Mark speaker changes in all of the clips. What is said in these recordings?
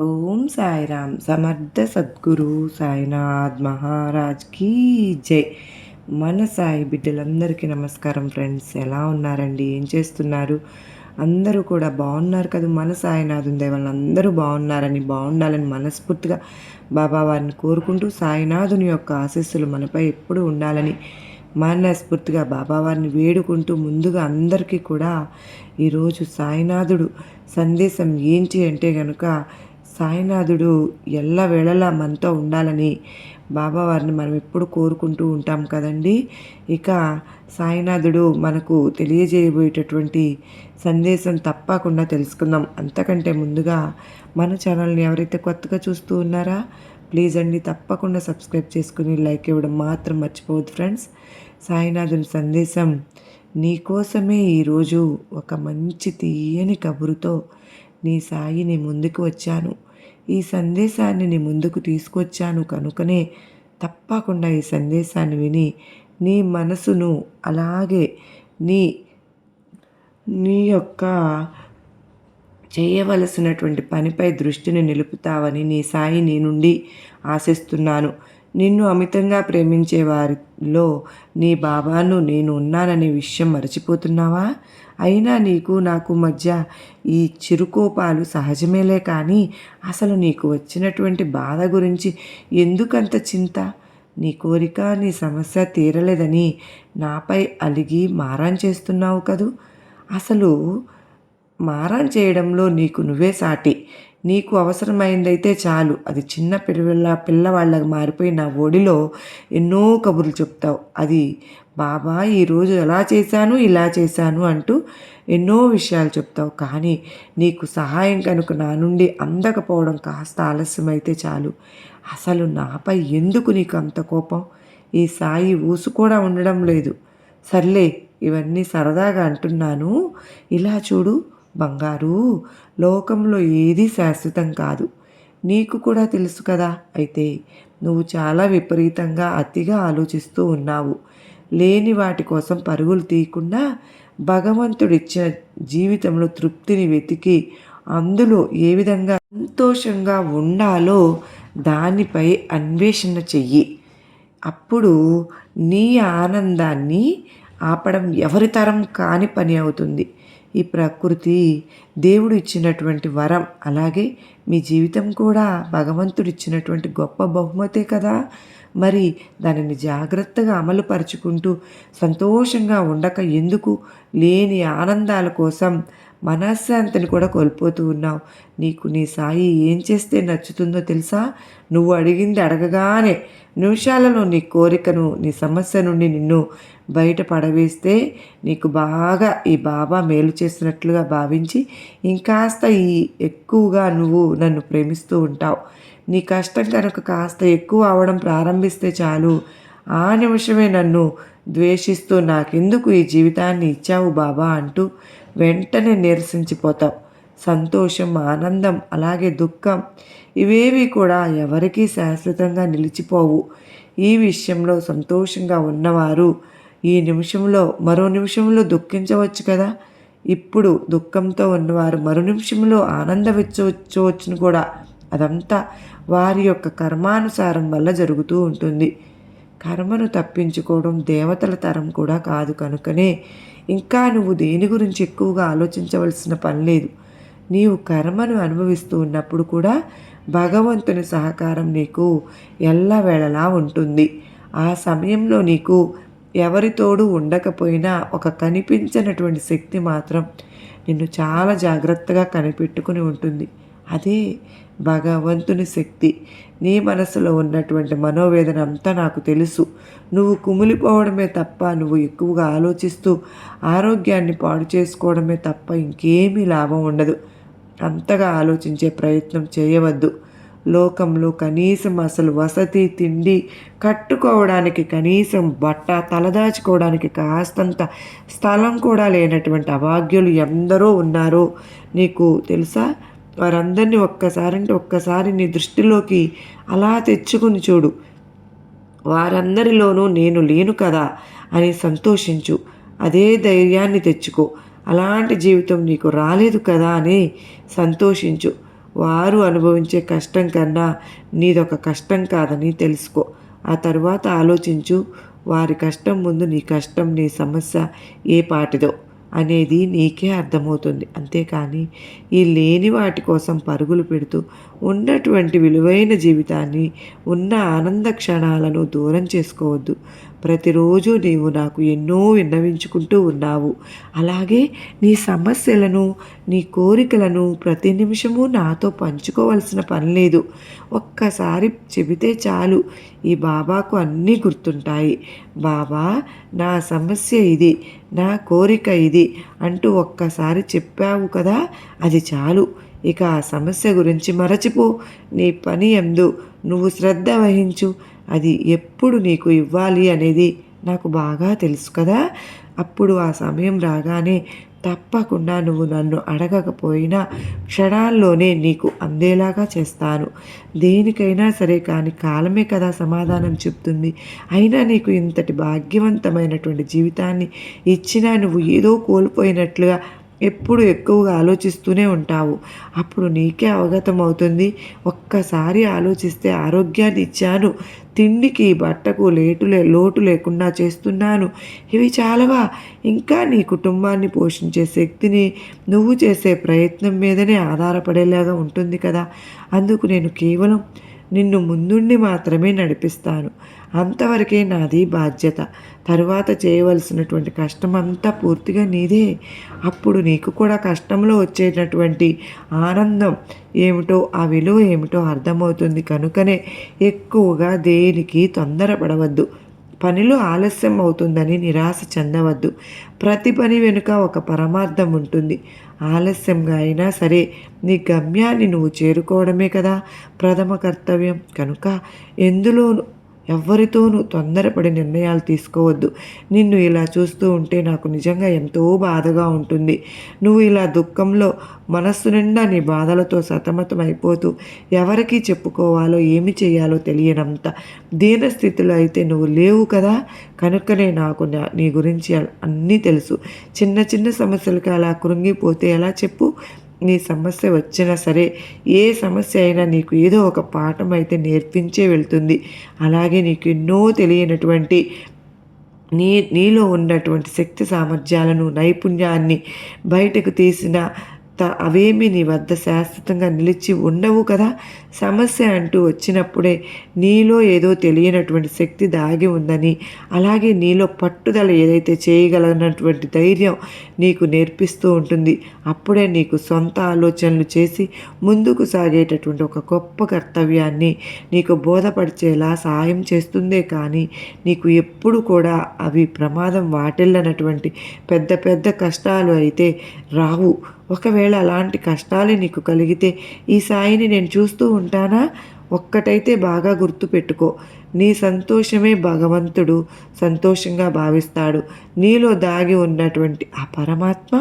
Speaker 1: ఓం సాయిరామ్. సమర్థ సద్గురు సాయినాథ్ మహారాజ్ కీ జై. మన సాయి బిడ్డలందరికీ నమస్కారం ఫ్రెండ్స్. ఎలా ఉన్నారండి? ఏం చేస్తున్నారు? అందరూ కూడా బాగున్నారు కదా? మన సాయినాథుని దేవాలని అందరూ బాగున్నారని బాగుండాలని మనస్ఫూర్తిగా బాబా వారిని కోరుకుంటూ సాయినాథుని యొక్క ఆశీస్సులు మనపై ఎప్పుడు ఉండాలని మనస్ఫూర్తిగా బాబావారిని వేడుకుంటూ ముందుగా అందరికీ కూడా ఈరోజు సాయినాథుడు సందేశం ఏంటి అంటే కనుక సాయినాథుడు ఎల్లవేళలా మనతో ఉండాలని బాబావారిని మనం ఎప్పుడు కోరుకుంటూ ఉంటాం కదండి. ఇక సాయినాథుడు మనకు తెలియజేయబోయేటటువంటి సందేశం తప్పకుండా తెలుసుకుందాం. అంతకంటే ముందుగా మన ఛానల్ని ఎవరైతే కొత్తగా చూస్తూ ఉన్నారా ప్లీజ్ అండి తప్పకుండా సబ్స్క్రైబ్ చేసుకుని లైక్ ఇవ్వడం మాత్రం మర్చిపోవద్దు ఫ్రెండ్స్. సాయినాథుని సందేశం నీకోసమే ఈరోజు ఒక మంచి తీయని కబురుతో నీ సాయి నీ ముందుకు వచ్చాను. ఈ సందేశాన్ని నీ ముందుకు తీసుకొచ్చాను కనుకనే తప్పకుండా ఈ సందేశాన్ని విని నీ మనసును అలాగే నీ నీ యొక్క చేయవలసినటువంటి పనిపై దృష్టిని నిలుపుతావని నీ సాయి నీ నుండి ఆశిస్తున్నాను. నిన్ను అమితంగా ప్రేమించే వారిలో నీ బాబాను నేను ఉన్నాననే విషయం మర్చిపోతున్నావా? అయినా నీకు నాకు మధ్య ఈ చిరుకోపాలు సహజమేలే కానీ అసలు నీకు వచ్చినటువంటి బాధ గురించి ఎందుకంత చింత? నీ కోరిక నీ సమస్య తీరలేదని నాపై అలిగి మారాన్ చేస్తున్నావు కదూ? అసలు మారాన్ చేయడంలో నీకు నువ్వే సాటి. నీకు అవసరమైందైతే చాలు. అది చిన్న పిల్ల పిల్లవాళ్ళకి మారిపోయి నా ఒడిలో ఎన్నో కబుర్లు చెప్తావు. అది బాబా ఈరోజు ఎలా చేశాను ఇలా చేశాను అంటూ ఎన్నో విషయాలు చెప్తావు. కానీ నీకు సహాయం కనుక నా నుండి అందకపోవడం కాస్త ఆలస్యమైతే చాలు. అసలు నాపై ఎందుకు నీకు అంత కోపం? ఈ సాయి ఊసు కూడా ఉండడం లేదు. సర్లే ఇవన్నీ సరదాగా అంటున్నాను. ఇలా చూడు బంగారు లోకంలో ఏదీ శాశ్వతం కాదు. నీకు కూడా తెలుసు కదా. అయితే నువ్వు చాలా విపరీతంగా అతిగా ఆలోచిస్తూ ఉన్నావు. లేని వాటి కోసం పరుగులు తీయకుండా భగవంతుడిచ్చిన జీవితంలో తృప్తిని వెతికి అందులో ఏ విధంగా సంతోషంగా ఉండాలో దానిపై అన్వేషణ చెయ్యి. అప్పుడు నీ ఆనందాన్ని ఆపడం ఎవరి తరం కాని పని అవుతుంది. ఈ ప్రకృతి దేవుడు ఇచ్చినటువంటి వరం అలాగే మీ జీవితం కూడా భగవంతుడు ఇచ్చినటువంటి గొప్ప బహుమతే కదా. మరి దానిని జాగ్రత్తగా అమలు పరుచుకుంటూ సంతోషంగా ఉండక ఎందుకు? లేని ఆనందాల కోసం మనశ్శాంతిని కూడా కోల్పోతూ ఉన్నావు. నీకు నీ సాయి ఏం చేస్తే నచ్చుతుందో తెలుసా? నువ్వు అడిగింది అడగగానే నిమిషాలలో నీ కోరికను నీ సమస్య నుండి నిన్ను బయట పడవేస్తే నీకు బాగా ఈ బాబా మేలు చేస్తున్నట్లుగా భావించి ఇంకాస్త ఈ ఎక్కువగా నువ్వు నన్ను ప్రేమిస్తూ ఉంటావు. నీ కష్టం కనుక కాస్త ఎక్కువ అవడం ప్రారంభిస్తే చాలు. ఆ నిమిషమే నన్ను ద్వేషిస్తూ నాకెందుకు ఈ జీవితాన్ని ఇచ్చావు బాబా అంటూ వెంటనే నిరసించిపోతావు సంతోషం ఆనందం అలాగే దుఃఖం ఇవేవి కూడా ఎవరికీ శాశ్వతంగా నిలిచిపోవు. ఈ విషయంలో సంతోషంగా ఉన్నవారు ఈ నిమిషంలో మరో నిమిషంలో దుఃఖించవచ్చు కదా? ఇప్పుడు దుఃఖంతో ఉన్నవారు మరో నిమిషంలో ఆనందమిచ్చవచ్చును కూడా. అదంతా వారి యొక్క కర్మానుసారం వల్ల జరుగుతూ ఉంటుంది. కర్మను తప్పించుకోవడం దేవతల తరం కూడా కాదు కనుకనే ఇంకా నువ్వు దేని గురించి ఎక్కువగా ఆలోచించవలసిన పని లేదు. నీవు కర్మను అనుభవిస్తూ ఉన్నప్పుడు కూడా భగవంతుని సహకారం నీకు ఎల్లవేళలా ఉంటుంది. ఆ సమయంలో నీకు ఎవరితోడు ఉండకపోయినా ఒక కనిపించినటువంటి శక్తి మాత్రం నిన్ను చాలా జాగ్రత్తగా కనిపెట్టుకుని ఉంటుంది. అదే భగవంతుని శక్తి. నీ మనసులో ఉన్నటువంటి మనోవేదన అంతా నాకు తెలుసు. నువ్వు కుమిలిపోవడమే తప్ప నువ్వు ఎక్కువగా ఆలోచిస్తూ ఆరోగ్యాన్ని పాడు చేసుకోవడమే తప్ప ఇంకేమీ లాభం ఉండదు. అంతగా ఆలోచించే ప్రయత్నం చేయవద్దు. లోకంలో కనీసం అసలు వసతి తిండి కట్టుకోవడానికి కనీసం బట్ట తలదాచుకోవడానికి కాస్తంత స్థలం కూడా లేనటువంటి అభాగ్యులు ఎందరో ఉన్నారో. నీకు తెలుసా? వారందరినీ ఒక్కసారి అంటే ఒక్కసారి నీ దృష్టిలోకి అలా తెచ్చుకుని చూడు. వారందరిలోనూ నేను లేను కదా అని సంతోషించు. అదే ధైర్యాన్ని తెచ్చుకో. అలాంటి జీవితం నీకు రాలేదు కదా అని సంతోషించు. వారు అనుభవించే కష్టం కన్నా నీదొక కష్టం కాదని తెలుసుకో. ఆ తర్వాత ఆలోచించు. వారి కష్టం ముందు నీ కష్టం నీ సమస్య ఏ పాటిదో. అనేది నీకే అర్థమవుతుంది. అంతేకాని ఈ లేని వాటి కోసం పరుగులు పెడుతూ ఉన్నటువంటి విలువైన జీవితాన్ని ఉన్న ఆనంద క్షణాలను దూరం చేసుకోవద్దు. ప్రతిరోజు నీవు నాకు ఎన్నో విన్నవించుకుంటూ ఉన్నావు. అలాగే నీ సమస్యలను నీ కోరికలను ప్రతి నిమిషము నాతో పంచుకోవలసిన పని లేదు. ఒక్కసారి చెబితే చాలు ఈ బాబాకు అన్నీ గుర్తుంటాయి. బాబా నా సమస్య ఇది నా కోరిక ఇది అంటూ ఒక్కసారి చెప్పావు కదా అది చాలు. ఇక ఆ సమస్య గురించి మరచిపో. నీ పని ఎందు నువ్వు శ్రద్ధ వహించు. అది ఎప్పుడు నీకు ఇవ్వాలి అనేది నాకు బాగా తెలుసు కదా. అప్పుడు ఆ సమయం రాగానే తప్పకుండా నువ్వు నన్ను అడగకపోయినా క్షణాల్లోనే నీకు అందేలాగా చేస్తాను. దేనికైనా సరే కానీ కాలమే కదా సమాధానం చెప్తుంది. అయినా నీకు ఇంతటి భాగ్యవంతమైనటువంటి జీవితాన్ని ఇచ్చినా నువ్వు ఏదో కోల్పోయినట్లుగా ఎప్పుడు ఎక్కువగా ఆలోచిస్తూనే ఉంటావు. అప్పుడు నీకే అవగతం అవుతుంది ఒక్కసారి ఆలోచిస్తే ఆరోగ్యాన్ని ఇచ్చాను. తిండికి బట్టకు లేటు లోటు లేకుండా చేస్తున్నాను. ఇవి చాలవా? ఇంకా నీ కుటుంబాన్ని పోషించే శక్తిని నువ్వు చేసే ప్రయత్నం మీదనే ఆధారపడేలాగా ఉంటుంది కదా. అందుకు నేను కేవలం నిన్ను ముందుండి మాత్రమే నడిపిస్తాను. అంతవరకే నాది బాధ్యత. తరువాత చేయవలసినటువంటి కష్టం అంతా పూర్తిగా నీదే. అప్పుడు నీకు కూడా కష్టంలో వచ్చేటటువంటి ఆనందం ఏమిటో ఆ విలువ ఏమిటో అర్థమవుతుంది. కనుకనే ఎక్కువగా దేనికి తొందరపడవద్దు. పనిలో ఆలస్యం అవుతుందని నిరాశ చెందవద్దు. ప్రతి పని వెనుక ఒక పరమార్థం ఉంటుంది. ఆలస్యంగా అయినా సరే నీ గమ్యాన్ని నువ్వు చేరుకోవడమే కదా ప్రథమ కర్తవ్యం. కనుక ఎందులోనూ ఎవ్వరితోనూ తొందరపడి నిర్ణయాలు తీసుకోవద్దు. నిన్ను ఇలా చూస్తూ ఉంటే నాకు నిజంగా ఎంతో బాధగా ఉంటుంది. నువ్వు ఇలా దుఃఖంలో మనస్సు నిండా నీ బాధలతో సతమతం అయిపోతూ ఎవరికి చెప్పుకోవాలో ఏమి చేయాలో తెలియనంత దీనస్థితిలో అయితే నువ్వు లేవు కదా? కనుకనే నాకు నీ గురించి అన్నీ తెలుసు. చిన్న చిన్న సమస్యలకి అలా కృంగిపోతే ఎలా చెప్పు? నీ సమస్య వచ్చినా సరే ఏ సమస్య అయినా నీకు ఏదో ఒక పాఠం అయితే నేర్పించే వెళ్తుంది. అలాగే నీకు ఎన్నో తెలియనటువంటి నీ నీలో ఉన్నటువంటి శక్తి సామర్థ్యాలను నైపుణ్యాన్ని బయటకు తీసిన అవేమి నీ వద్ద శాశ్వతంగా నిలిచి ఉండవు కదా? సమస్య అంటూ వచ్చినప్పుడే నీలో ఏదో తెలియనటువంటి శక్తి దాగి ఉందని అలాగే నీలో పట్టుదల ఏదైతే చేయగలనటువంటి ధైర్యం నీకు నేర్పిస్తూ ఉంటుంది అప్పుడే నీకు సొంత ఆలోచనలు చేసి ముందుకు సాగేటటువంటి ఒక గొప్ప కర్తవ్యాన్ని నీకు బోధపరిచేలా సహాయం చేస్తుందే కానీ నీకు ఎప్పుడు కూడా అవి ప్రమాదం వాటిల్లనటువంటి పెద్ద పెద్ద కష్టాలు అయితే రావు. ఒకవేళ అలాంటి కష్టాలు నీకు కలిగితే ఈ సాయిని నేను చూస్తూ ఉంటానా? ఒక్కటైతే బాగా గుర్తుపెట్టుకో నీ సంతోషమే భగవంతుడు సంతోషంగా భావిస్తాడు. నీలో దాగి ఉన్నటువంటి ఆ పరమాత్మ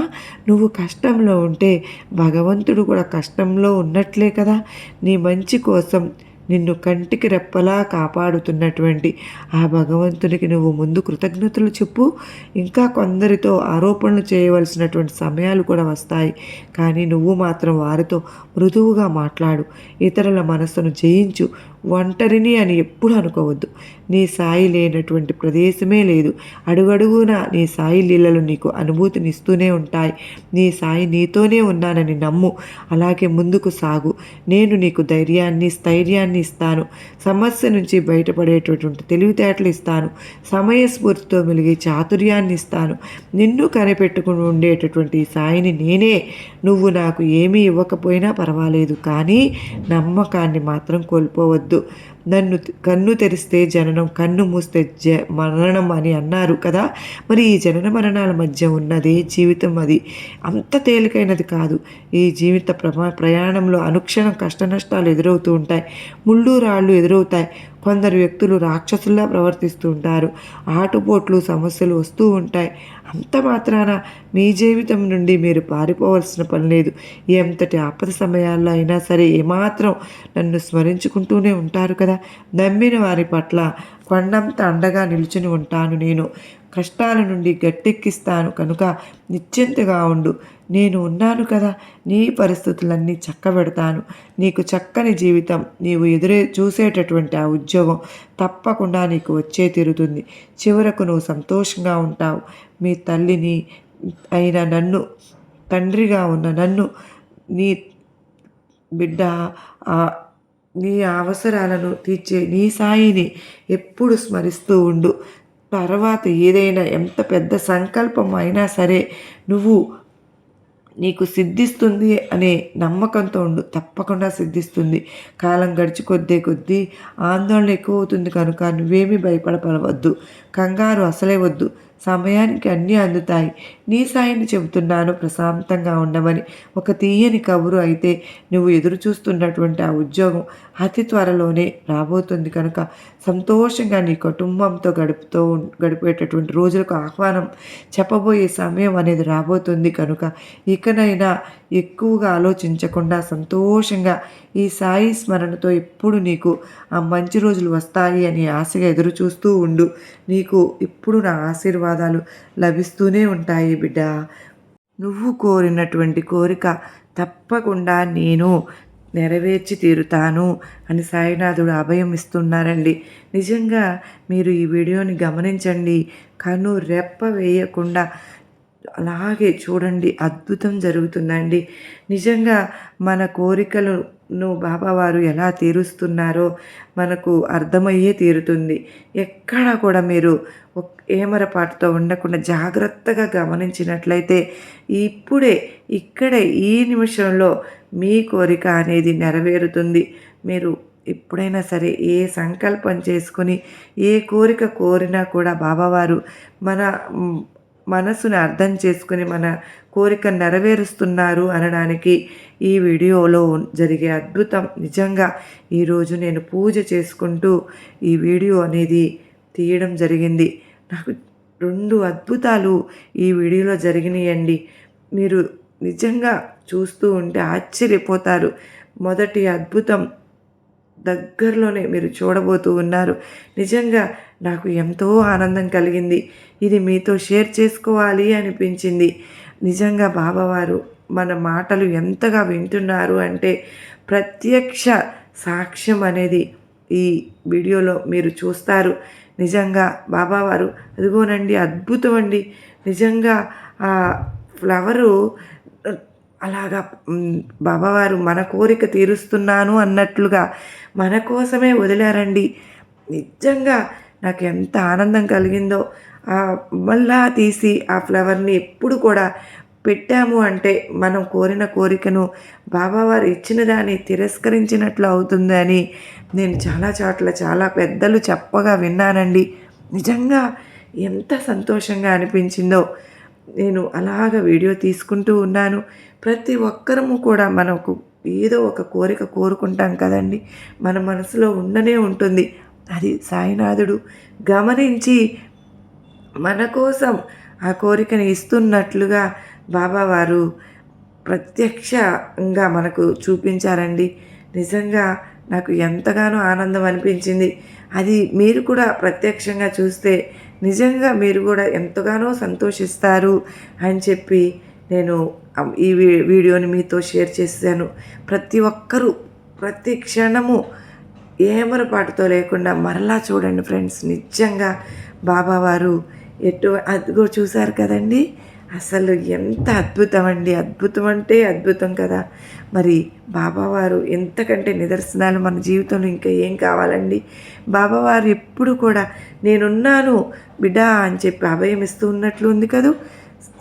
Speaker 1: నువ్వు కష్టంలో ఉంటే భగవంతుడు కూడా కష్టంలో ఉన్నట్లే కదా? నీ మంచి కోసం నిన్ను కంటికి రెప్పలా కాపాడుతున్నటువంటి ఆ భగవంతునికి నువ్వు ముందు కృతజ్ఞతలు చెప్పు. ఇంకా కొందరితో ఆరోపణలు చేయవలసినటువంటి సమయాలు కూడా వస్తాయి. కానీ నువ్వు మాత్రం వారితో మృదువుగా మాట్లాడు. ఇతరుల మనస్సును జయించు. ఒంటరిని అని ఎప్పుడు అనుకోవద్దు. నీ సాయి లేనటువంటి ప్రదేశమే లేదు. అడుగడుగున నీ సాయి లీలలు నీకు అనుభూతినిస్తూనే ఉంటాయి. నీ సాయి నీతోనే ఉన్నానని నమ్ము. అలాగే ముందుకు సాగు. నేను నీకు ధైర్యాన్ని స్థైర్యాన్ని ఇస్తాను. సమస్య నుంచి బయటపడేటటువంటి తెలివితేటలు ఇస్తాను. సమయస్ఫూర్తితో మెలిగే చాతుర్యాన్ని ఇస్తాను నిన్ను కనిపెట్టుకుని ఉండేటటువంటి సాయిని నేనే. నువ్వు నాకు ఏమీ ఇవ్వకపోయినా పర్వాలేదు కానీ నమ్మకాన్ని మాత్రం కోల్పోవద్దు. నన్ను కన్ను తెరిస్తే జననం కన్ను మూస్తే జ మరణం అని అన్నారు కదా. మరి ఈ జనన మరణాల మధ్య ఉన్నదే జీవితం అది. అంత తేలికైనది కాదు. ఈ జీవిత ప్రమా ప్రయాణంలో అనుక్షణం కష్ట నష్టాలు ఎదురవుతూ ఉంటాయి. ముళ్ళు రాళ్ళు ఎదురవుతాయి. కొందరు వ్యక్తులు రాక్షసుల్లా ప్రవర్తిస్తూ ఉంటారు. ఆటుపోట్లు సమస్యలు వస్తూ ఉంటాయి. అంత మాత్రాన మీ జీవితం నుండి మీరు పారిపోవలసిన పని లేదు. ఎంతటి ఆపద సమయాల్లో అయినా సరే ఏమాత్రం నన్ను స్మరించుకుంటూనే ఉంటారు కదా. నమ్మిన వారి పట్ల కొండంత అండగా నిలుచుని ఉంటాను నేను. కష్టాల నుండి గట్టెక్కిస్తాను. కనుక నిశ్చింతగా ఉండు. నేను ఉన్నాను కదా నీ పరిస్థితులన్నీ చక్కబెడతాను. నీకు చక్కని జీవితం నీవు ఎదురే చూసేటటువంటి ఆ ఉద్యోగం తప్పకుండా నీకు వచ్చే తీరుతుంది. చివరకు నువ్వు సంతోషంగా ఉంటావు. మీ తల్లిని అయిన నన్ను తండ్రిగా ఉన్న నన్ను నీ బిడ్డ నీ అవసరాలను తీర్చే నీ సాయిని ఎప్పుడు స్మరిస్తూ ఉండు. తర్వాత ఏదైనా ఎంత పెద్ద సంకల్పం అయినా సరే నువ్వు నీకు సిద్ధిస్తుంది అనే నమ్మకంతో ఉండు. తప్పకుండా సిద్ధిస్తుంది. కాలం గడిచి కొద్దే కొద్దీ ఆందోళన ఎక్కువ అవుతుంది కనుక నువ్వేమీ భయపడపలవద్దు కంగారు అసలే వద్దు. సమయానికి అన్నీ అందుతాయి. నీ సాయిని చెబుతున్నాను. ప్రశాంతంగా ఉండమని. ఒక తీయని కబురు అయితే నువ్వు ఎదురు చూస్తున్నటువంటి ఆ ఉద్యోగం అతి త్వరలోనే రాబోతుంది కనుక సంతోషంగా నీ కుటుంబంతో గడుపుతూ గడిపేటటువంటి రోజులకు ఆహ్వానం చెప్పబోయే సమయం అనేది రాబోతుంది కనుక ఇకనైనా ఎక్కువగా ఆలోచించకుండా సంతోషంగా ఈ సాయి స్మరణతో ఎప్పుడు నీకు ఆ మంచి రోజులు వస్తాయి అని ఆశగా ఎదురు చూస్తూ ఉండు. నీకు ఇప్పుడు నా ఆశీర్వాదాలు లభిస్తూనే ఉంటాయి బిడ్డ. నువ్వు కోరినటువంటి కోరిక తప్పకుండా నేను నెరవేర్చి తీరుతాను అని సాయినాథుడు అభయం ఇస్తున్నారండి. నిజంగా మీరు ఈ వీడియోని గమనించండి. కను రెప్ప వేయకుండా అలాగే చూడండి. అద్భుతం జరుగుతుందండి. నిజంగా మన కోరికలను బాబావారు ఎలా తీరుస్తున్నారో మనకు అర్థమయ్యే తీరుతుంది. ఎక్కడా కూడా మీరు ఏమరపాటుతో ఉండకుండా జాగ్రత్తగా గమనించినట్లయితే ఇప్పుడే ఇక్కడే ఈ నిమిషంలో మీ కోరిక అనేది నెరవేరుతుంది. మీరు ఎప్పుడైనా సరే ఏ సంకల్పం చేసుకుని ఏ కోరిక కోరినా కూడా బాబావారు మన మనసును అర్థం చేసుకుని మన కోరిక నెరవేరుస్తున్నారు అనడానికి ఈ వీడియోలో జరిగే అద్భుతం. నిజంగా ఈరోజు నేను పూజ చేసుకుంటూ ఈ వీడియో అనేది తీయడం జరిగింది. నాకు రెండు అద్భుతాలు ఈ వీడియోలో జరిగినాయండి. మీరు నిజంగా చూస్తూ ఉంటే ఆశ్చర్యపోతారు. మొదటి అద్భుతం దగ్గరలోనే మీరు చూడబోతూ ఉన్నారు. నిజంగా నాకు ఎంతో ఆనందం కలిగింది. ఇది మీతో షేర్ చేసుకోవాలి అనిపించింది. నిజంగా బాబావారు మన మాటలు ఎంతగా వింటున్నారు అంటే ప్రత్యక్ష సాక్ష్యం అనేది ఈ వీడియోలో మీరు చూస్తారు. నిజంగా బాబావారు అదిగోనండి అద్భుతం అండి. నిజంగా ఆ ఫ్లవరు అలాగా బాబావారు మన కోరిక తీరుస్తున్నాను అన్నట్లుగా మన కోసమే వదిలారండి. నిజంగా నాకు ఎంత ఆనందం కలిగిందో. ఆ మళ్ళా తీసి ఆ ఫ్లవర్ని ఎప్పుడు కూడా పెట్టాము అంటే మనం కోరిన కోరికను బాబావారు ఇచ్చిన దాన్ని తిరస్కరించినట్లు అవుతుందని నేను చాలా చోట్ల చాలా పెద్దలు చెప్పగా విన్నానండి. నిజంగా ఎంత సంతోషంగా అనిపించిందో. నేను అలాగ వీడియో తీసుకుంటూ ఉన్నాను. ప్రతి ఒక్కరము కూడా మనకు ఏదో ఒక కోరిక కోరుకుంటాం కదండి. మన మనసులో ఉండనే ఉంటుంది. అది సాయినాథుడు గమనించి మన కోసం ఆ కోరికను ఇస్తున్నట్లుగా బాబావారు ప్రత్యక్షంగా మనకు చూపించారండి. నిజంగా నాకు ఎంతగానో ఆనందం అనిపించింది. అది మీరు కూడా ప్రత్యక్షంగా చూస్తే నిజంగా మీరు కూడా ఎంతగానో సంతోషిస్తారు అని చెప్పి నేను ఈ వీ- వీడియోని మీతో షేర్ చేశాను. ప్రతి ఒక్కరూ ప్రతి క్షణము ఏమరపాటుతో లేకుండా మరలా చూడండి ఫ్రెండ్స్. నిజంగా బాబావారు ఎటు అదిగో చూశారు కదండి? అసలు ఎంత అద్భుతం అండి. అద్భుతం అంటే అద్భుతం కదా. మరి బాబావారు ఎంతకంటే నిదర్శనాలు మన జీవితంలో ఇంకా ఏం కావాలండి? బాబావారు ఎప్పుడు కూడా నేనున్నాను బిడ్డా అని చెప్పి అభయం ఇస్తూ ఉన్నట్లు ఉంది కదూ?